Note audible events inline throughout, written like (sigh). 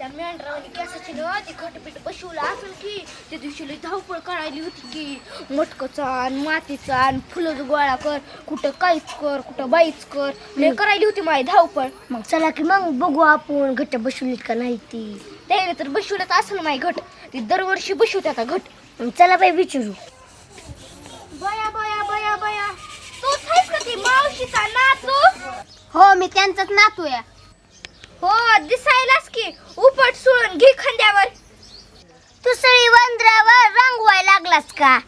त्या मेंढरावानी केसाची ना ती खटपीट बसवला. असेल की त्या दिवशी लई धावपळ करायली होती की मटकचा आण मातीचा आण फुलं गोळा कर कुठं काहीच कर कुठं बाईच कर. लय करायली होती माझी धावपळ. मग चला की मग बघू आपण घट्ट बसवलीत का नाही ती. त्याने तर बसवल्यात असेल माझी घट. ती दरवर्षी बसवते आता घट. मग चला बाई विचारू. बया बया बया बया. तूच आहेस का ती मावशीचा नातू? हो मी त्यांचाच नातू आहे. हो दिसायलाच की. उपट सोडून घे खांद्यावर. तू सळी वंद्रावर रंगवाय लागलास का?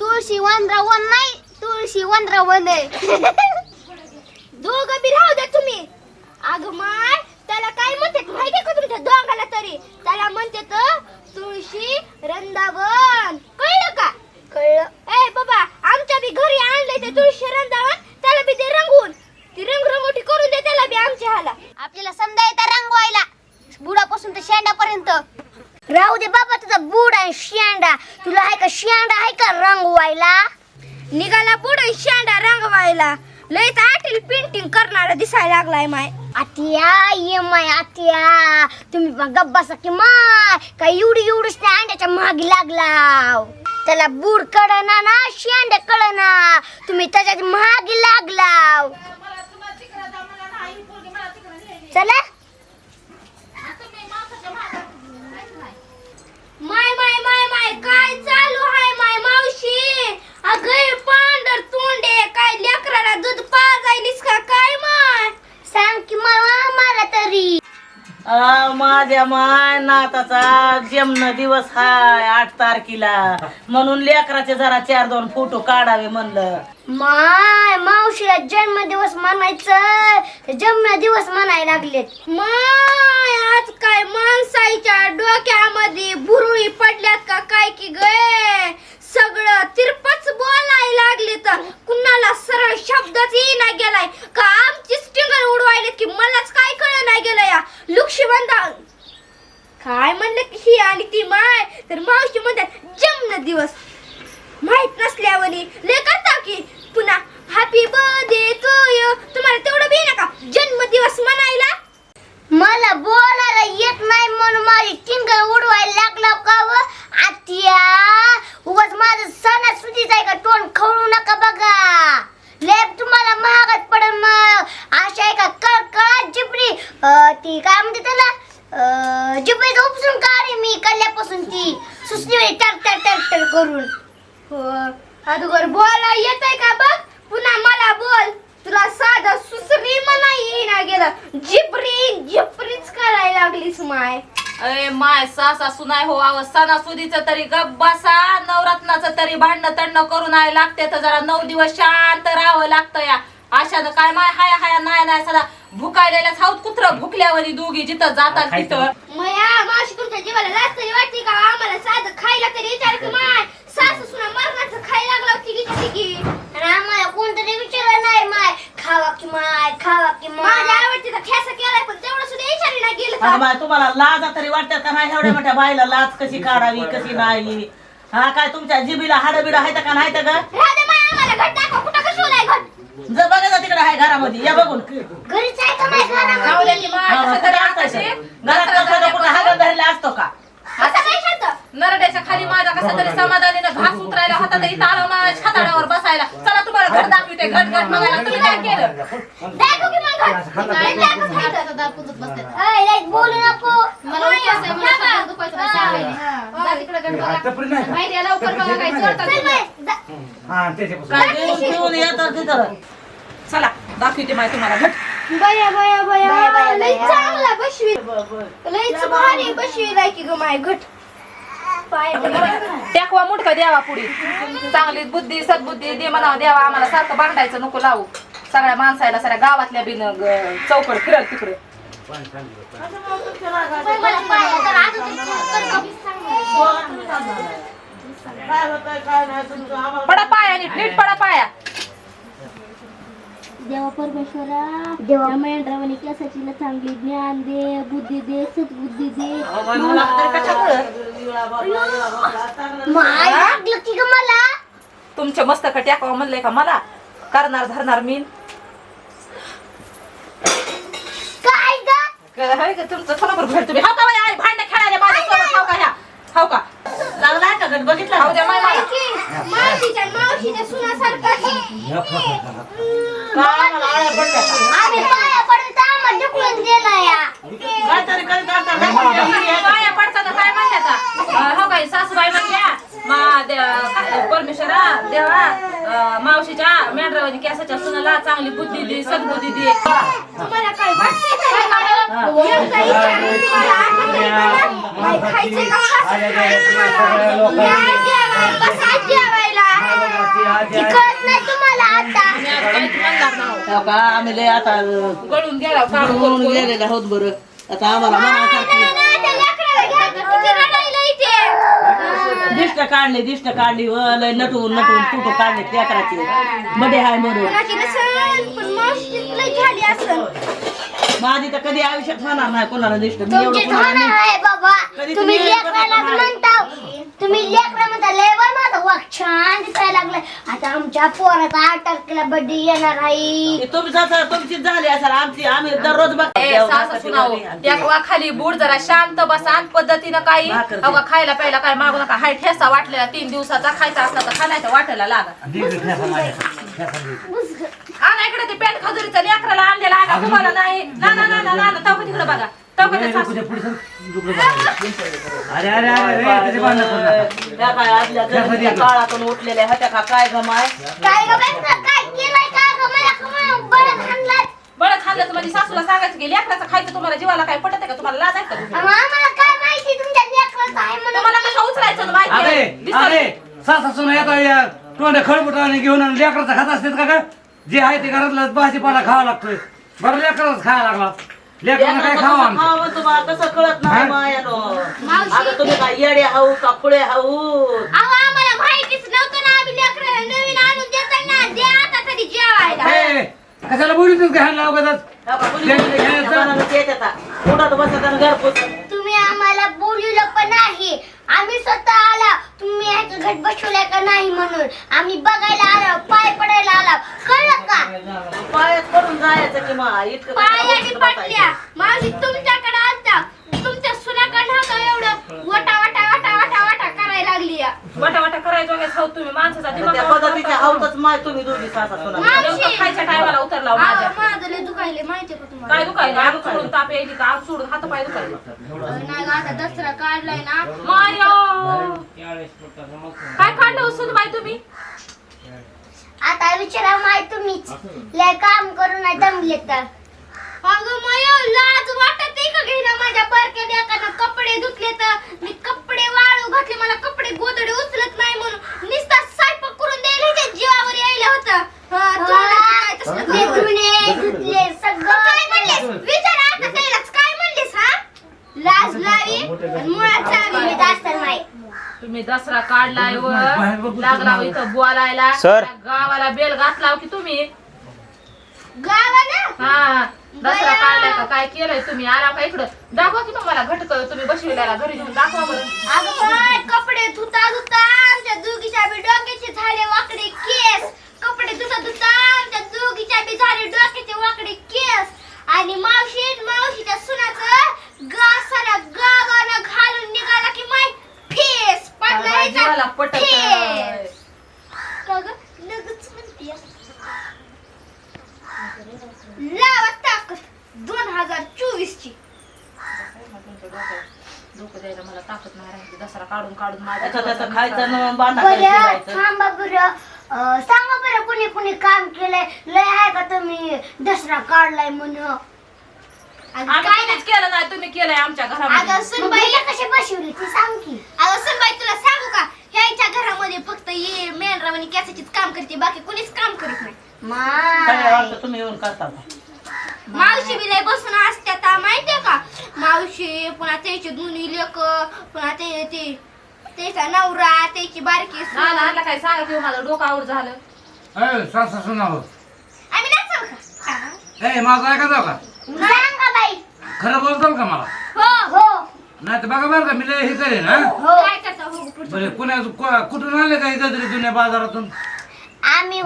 तुळशी वंद्रावन नाही तुळशी वंद्रावन आहे (laughs) दोघं बी राहू द्या तुम्ही. अगं माय त्याला काय म्हणतात माहितीये का तुमच्या दोघाला तरी? त्याला म्हणतात तुळशी रंदावन कळलं का? कळलं. ए बाबा आमच्या बी घरी आणले ते तुळशी रंदावन त्याला बी ते रंगवून ती रंगरंगोटी करून दे त्याला बी आमच्या हाला आपल्याला समजा येतं रंगवायला. बुडापासून तर शेंडापर्यंत. राहू दे बाबा तुझा बुड आणि शेंडा. तुला आहे का शेंडा आहे का रंगवायला? निघाला पुढे शेंडा रंगवायला. लयच आटील पेंटिंग करणारा दिसायला लागलाय माय. आत्या ये माय आत्या. तुम्ही बसा की माय. काय एवढी एवढीच त्या अंड्याच्या मागे लागलाव. त्याला बूड कळना ना शेंड कळना. तुम्ही त्याच्यात मागे लागलाव. चला. माय माय माय माय काय चालू आहे माय मावशी? अगं पांढर तोंडे माझ्या माय नाताचा जन्म दिवस हाय आठ तारखेला. म्हणून लेकराचे जरा चार दोन फोटो काढावे म्हणलं. माय मावशीला जन्मदिवस म्हणायचं. जन्मदिवस म्हणायला लागलेत. माय आज काय माणसाच्या डोक्यामध्ये बुरुळी पडल्यात का काय की गे? सगळं तिरपच बोलायला लागले तर कुणाला सरळ शब्दच येईना गेलाय. का आमची स्टिंगर उडवायले की मलाच काय कळ नाही गेलं या? लुक्षीबंधा काय म्हणलं की ही आणि ती माय? तर मावशी म्हणतात जमन दिवस. माहीत नसल्यावर ले करता की पुन्हा हॅपी बर्थडे टू यू तुम्हाला तेवढं बी नका जन्मदिवस म्हणायला? मला बोलायला येत नाही म्हणून माझी टिंगर उडवायला लागला का व? आत्या उगाच माझं सणासुदीच आहे का? तोंड खवळू नका बघा. लेप तुम्हाला महागात पडेल मग अशा आहे का कळकळा जिपरी अं, ती काय म्हणते त्याला अं, जिपरीचं उपसून काढे मी कल्ल्यापासून ती सुसली टर टर टर टर करून हो अगोदर बोला येत आहे का बघ पुन्हा मला बोल तुला साधा सुसरी म्हणा येईना गेलं जिपरी जिपरीच करायला लागलीस माय अरे माय सासा सुनाय हो आव सणासुदीचं तरी गप बसा नवरत्नाचं तरी भांडणं तंड करून आहे लागते तर जरा नऊ दिवस शांत राहावं लागतं या. अशानं काय माय हाया हाया नाही नाही सदा भुकायलेल्या साऊत कुत्र भुकल्यावरी दोघी जिथं जातात तिथं. मया मावशी तुमच्या जीवाला लाज तरी वाटते का? आम्हाला साधं खायला तरी विचार की माय सासू सुना मरणाचं खायला लागला तिघी तिघी आणि आम्हाला कोणतरी विचारलं नाही माय खावा की माय खावा की माझ्या माय आवडतीचा ठेसा केलाय पण तेवढं सुद्धा विचारी नाही गेलं अगं का बाय तुम्हाला लाजा तरी वाटतात का नाही? एवढ्या मोठ्या बाईला लाज कशी काढावी कशी नाही? हा काय तुमच्या जिबीला हाडबिड आहेत का नाही का? राधे माय आम्हाला घट दाखव कुठं कसं नाही घट? जर बघा जा तिकडे आहे घरामध्ये या बघून. घरीच आहे का माय जाऊ दे की माय, हा, कसं कुठे तरी असतं आताशी ते? घरात कुठे धरला असतो का? आता काय शांत. नरड्याच्या खाली माझा कसा तरी समाधानीनं घास उतरायला होता तरी तारा माझ्या छाताड्यावर बसायला. चला तुम्हाला घर दाखवते. घट घट बघायला तुम्ही काय केलं? दाखव की मग घट. नाही दाखव खायचं. अय, लय बोलू नको चल बाय, जा. काय घेऊन घेऊन येतात तिथं. चला दाखवते माय तुम्हाला घट बया बया बया, बया बया, लई बया. चांगला बसवी. लईच भारी बसवी लाय की ग माय घट. पाय टाकवा मुटका द्यावा पुढे. चांगली बुद्धी सद्बुद्धी दे म्हणावं द्यावा आम्हाला सारखं बांधायचं नको लावू. सगळ्या माणसाला सगळ्या गावातल्या बिन चौकड फिरल तिकडे. पडा पाया नीट नीट पडा पाया. देवा परमेश्वरा देवा. या मेंढरावानी केसाची चांगली ज्ञान दे बुद्धी दे सद्बुद्धी दे. मला तुमच्या मस्तक टाकावं म्हणलंय का मला? करणार धरणार मी हाय का तुमचं? चला बरं बाहेर तुम्ही. हाव का बाई, आई भांडण खेळायला माझ्या सोबत. हाव का ह्या? हाव का? लागलाय का गट बघितला हाव द्या माय मला की मावशीच्या मावशीच्या सुनासारखं. काय मला आळ्या पडल्या का? आम्ही पाया पडून तर आम्हाला ढकलून दिला या. काहीतरी करीत असतात. बाया पडतात काय म्हणतात हो काय सासूबाई म्हणल्या परमेश्वरा देवा अं, मावशीच्या मेंढरावानी केसाच्या सुनाला चांगली बुद्धी दे सद्बुद्धी दे. तुम्हाला काय वाटतंय? आम्ही लय आता गळून गेला गेलेले आहोत बरं. आता आम्हाला त्या. दिष्ट काढली दिष्ट काढली व लय नटून नटून फोटो काढले लेकराचे. बडे हाय म्हणून. माझी तर कधी आयुष्यात होणार नाही कोणाला दिष्ट मी एवढं तुमची कोणाला धोरण नाही. आहे बाबा. कधी तुम्ही म्हणता तुम्ही लेकरा म्हणता लेवर माझा छान दिसायला लागलाय. आता आमच्या पोराचा आठ तारखेला बर्थडे येणार आहे. ते तुमचं तुमची झाली असेल आमची आम्ही दररोज बघतो. ए, देव सासू त्या खाली बुड जरा शांत बसा पद्धतीनं काही भाकर दे. अगं खायला प्यायला काय मागू नका. हाय ठेसा वाटलेला तीन दिवसाचा खायचा असला तर खाण्याचा वाटायला लागा आणा इकडे ते पेंट खजुरीचं लेकराला आगा तुम्हाला नाही. ना ना ना ना ना तिकडे बघा. सासू. अरे अरे अरे रे, त्याचे भांडण करू नका. त्या काय आदल्या जन्मीच्या काळातून उठलेल्या होत्या का? काय गमाय काय ग बाई? तुला काय केलंय का ग? मला का बरं हाणलाय बरं खाल्लं तर म्हणजे सासूला सांगायचं की लेकराचं खायचं तुम्हाला जीवाला काय पटत आहे का? तुम्हाला लाज आहे का तुम्ही? आम्हाला काय माहिती? तुमच्या लेकराचं आहे म्हणून. तुम्हाला कसं उचलायचं ना माहिती अरे आहे? अरे नाही. सासा सुना येतो या तोंड खळबुटाने घेऊन आणि लेकराचं खात असतात का ग? जे आहे ते घरातलं भाजीपाला खावा लागतोय. बरं लेकरच खायला लागला. लेकरांना काय खावा आमचं? खावं तुम्हाला कसं कळत नाही हा? मायानो आता तुम्ही काय येडे हाऊ का खुळे हाऊ अहो, आम्हाला माहितीच नव्हतं ना आम्ही लेकराला नवीन आणून देताना. द्या आता तरी जेवायला. कशाला बोलतोस घ्यायला बसत आणि घर. तुम्ही आम्हाला बोलवलं पण नाही आम्ही स्वतः आला. तुम्ही ह्याचं घट बसवलाय का नाही म्हणून? आम्ही बघायला आलो पाय पडायला आला. कळलं का? पायात पडून जायचं की मा इतकं बसत पडल्या बसायचं? मावशी खाऊ तुम्ही माणसाचा आणि दिमाग त्या पद्धतीच्या हाऊतच माय तुम्ही दोघी सासा सुना मावशी. नेमकं खायच्या टायमाला उतरला हो माझ्या. अहो, माझं लय दुखायले माहितीये का तुम्हाला? काय दुखायला आग सोडून ताप यायची का? आग सोडून हात पाय दुखायला. नाही गं, आता दसरा काढलाय ना. मायो! काय काढलं उसून बाई तुम्ही? आता विचारा माय तुम्हीच. लय काम करून नाही दमले तर. अगं मयो लाज वाटत. घ्यायला माझ्या बारक्या लेकानं कपडे धुतले तर मी कपडे वाळू घातले मला कपडे गोदडे उचलत नाही म्हणून नुसता स्वयंपाक करून द्यायला ह्याच्या जीवावर यायला होतं. हा, तुम्हाला काय तसलं धुतले काय धुणे धुतले सगळं काय म्हणलेस विचार आता त्यालाच काय म्हणलेस हा? लाज लावी आणि मुळात जास्त नाही. तुम्ही दसरा काढलाय व लागला हो इथं बोलायला. सर. त्या गावाला बेल घातला हो की तुम्ही? गावाला? हा. दसरा. काढलाय का? काय केलंय तुम्ही? आला का इकडं? दाखवा की तुम्हाला घटक तुम्ही बसविल्याला घरी घेऊन दाखवा बरं. अगं बाय कपडे धुता धुता आमच्या दोघीच्या बी डोक्याचे झाले वाकडे केस. कपडे धुता धुता आमच्या दोघीच्या बी झाले डोक्याचे वाकडे केस. आणि मावशी मावशीच्या सुनाचं गा साऱ्या गावानं घालून निघाला की माय फेस पडला जीवाला पटत फेस. लगेच म्हणते लावा ताकद. दोन हजार चोवीस ची. डोकं द्यायला मला ताकद नाही राहिली दसरा काढून काढून माझ्या त्याचं त्याचं जीवाचा खायचं न बांधा खायचं बरं जायचं. थांबा बरं. अं, सांगा बरं कुणी कुणी काम केलंय? लय आहे का तुम्ही? दसरा काढलाय म्हणून. अगं आम्ही काय कधीच केलं नाही तुम्ही केलंय आमच्या अगं घरामध्ये. मग सुनबाई बाईला कशी बसवली ती सांग की. अगं सुनबाई तुला सांगू का? ह्याच्या घरामध्ये फक्त ये मेंढरावानी कॅसाचीच काम करते बाकी कुणीच काम करीत नाही. सगळ्या माय वाटतं तुम्ही येऊन करता का? मावशी बी लय बसून असत्यात माहितीये का? मावशी पुन्हा त्याची दोन्ही लेक पुन्हा ते ते त्याचा नवरा त्याची बारकी सून. ना ना काय सांगा की माझं डोकं आवर झालं. ए, सासा सुना हो. आम्ही नाचाल का? ए माझं ऐका जाऊ का? सांगा बाई. खरं बोलताल का मला? हो हो. नाही तर बघा बरं का मी लय हे करेन हा? हो काय करता हो. बरे को- कुठून आले का इथं तरी जुन्या बाजारातून? आम्ही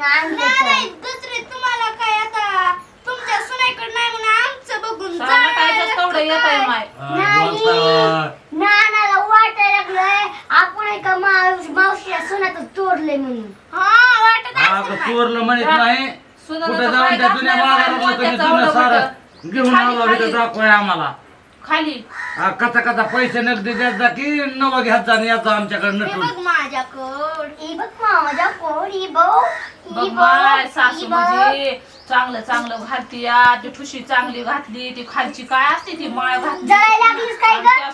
बाजारातून आणले नाही नाही, दुसरे तुम्हाला काय आता तुमच्या सुनाईकडे नाही म्हणून आमचं माय. नाही नानाला वाटायला लागलंय आपण एका माव- मावशीला सुनात चोरले म्हणून. हा वाटत अगं चोरलं म्हणत नाही. सुनानं कुठे तर जाऊन काय त्या घातलंय? जुन्या काय बाजारातलं मोत्याचं कधी जुनं एवढं सारं मोठं. घेऊन खाली, आलो खाली. दाखवाय आम्हाला. खाली. हा, कचा कचा पैसे नगदी द्यात जा की नवं घ्यात जा आणि याचा आमच्याकडे हे नटून. बघ माझ्याकड बघ माझ्या कोण बघ बघ माय बघ सासू बघ. म्हणजे चांगलं चांगलं घालती या ती ठुशी चांगली घातली ती खालची काय असते ती माळ घातली? जळायला लागलीस काय आणि ग? त्या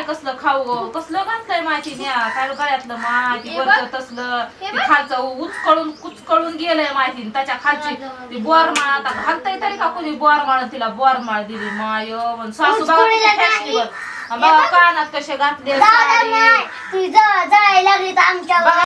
माय कसलं खाऊ गं. कसलं घातलंय माहिती न्या काय गळ्यातलं माय ती हे वरचं. तसलं हे ती बघ. खालचं उचकळून कुचकळून गेलंय माहिती आणि त्याच्या खालची ती बोरमाळ आता घालतय तरी का कोणी बोरमाळ तिला बोरमाळ दिली माय पण सासू किती नाही. आणि बघा कानात कसे घातले जाऊ दे साडी. जळायला लागली तर आमच्या